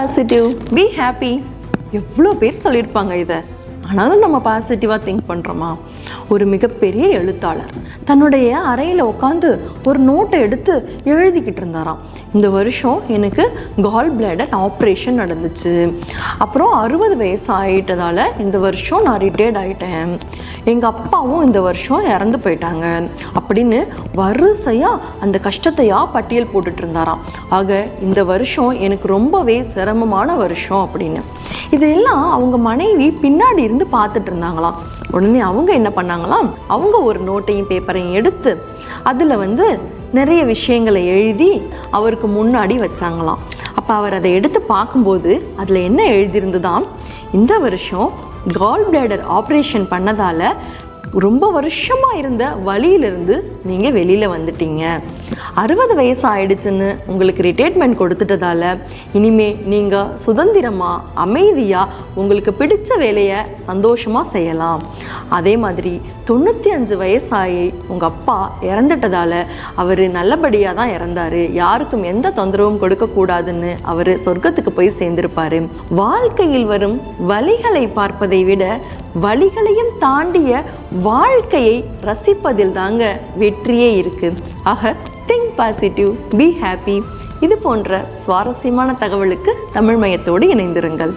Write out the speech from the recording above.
Positive be happy எவ்வளோ பேர் சொல்லியிருப்பாங்க இதை? ஆனாலும் நம்ம பாசிட்டிவாக திங்க் பண்ணுறோமா ஒரு மிகப்பெரிய எழுத்தாளர் தன்னுடைய அறையில் உட்காந்து ஒரு நோட்டை எடுத்து எழுதிக்கிட்டு இருந்தாராம். இந்த வருஷம் எனக்கு கால் பிளேடர் ஆப்ரேஷன் நடந்துச்சு. அப்புறம் அறுபது வயசு ஆயிட்டதால இந்த வருஷம் நான் ரிட்டையர்ட் ஆயிட்டேன். எங்கள் அப்பாவும் இந்த வருஷம் இறந்து போயிட்டாங்க அப்படின்னு வரிசையாக அந்த கஷ்டத்தையாக பட்டியல் போட்டுட்டு இருந்தாராம். ஆக இந்த வருஷம் எனக்கு ரொம்பவே சிரமமான வருஷம் அப்படின்னு. இதெல்லாம் அவங்க மனைவி பின்னாடி இருந்து பார்த்துட்டு இருந்தாங்களாம் உடனே அவங்க என்ன பண்ணாங்களாம்? அவங்க ஒரு நோட்டையும் பேப்பரையும் எடுத்து அதில் வந்து நிறைய விஷயங்களை எழுதி அவருக்கு முன்னாடி வச்சாங்களாம். அப்போ அவர் அதை எடுத்து பார்க்கும்போது அதில் என்ன எழுதியிருந்துதான் இந்த வருஷம் கால் பிளேடர் ஆப்ரேஷன் பண்ணதால் ரொம்ப வருஷமாக இருந்த வழியிலிருந்து நீங்கள் வெளியில் வந்துட்டீங்க. அறுபது வயசு ஆயிடுச்சுன்னு உங்களுக்கு ரிட்டையர்மெண்ட் கொடுத்துட்டதால இனிமே நீங்கள் சுதந்திரமாக அமைதியாக உங்களுக்கு பிடிச்ச வேலையை சந்தோஷமாக செய்யலாம். அதே மாதிரி தொண்ணூற்றி அஞ்சு வயசாகி உங்கள் அப்பா இறந்துட்டதால அவர் நல்லபடியாக தான் இறந்தார். யாருக்கும் எந்த தொந்தரவும் கொடுக்கக்கூடாதுன்னு அவர் சொர்க்கத்துக்கு போய் சேர்ந்திருப்பார். வாழ்க்கையில் வரும் வழிகளை பார்ப்பதை விட வழிகளையும் தாண்டிய வாழ்க்கையை ரசிப்பதில் தாங்க வெற்றியே இருக்கு. ஆக திங்க் பாசிட்டிவ் பி ஹாப்பி இது போன்ற சுவாரஸ்யமான தகவலுக்கு தமிழ் மையத்தோடு இணைந்திருங்கள்.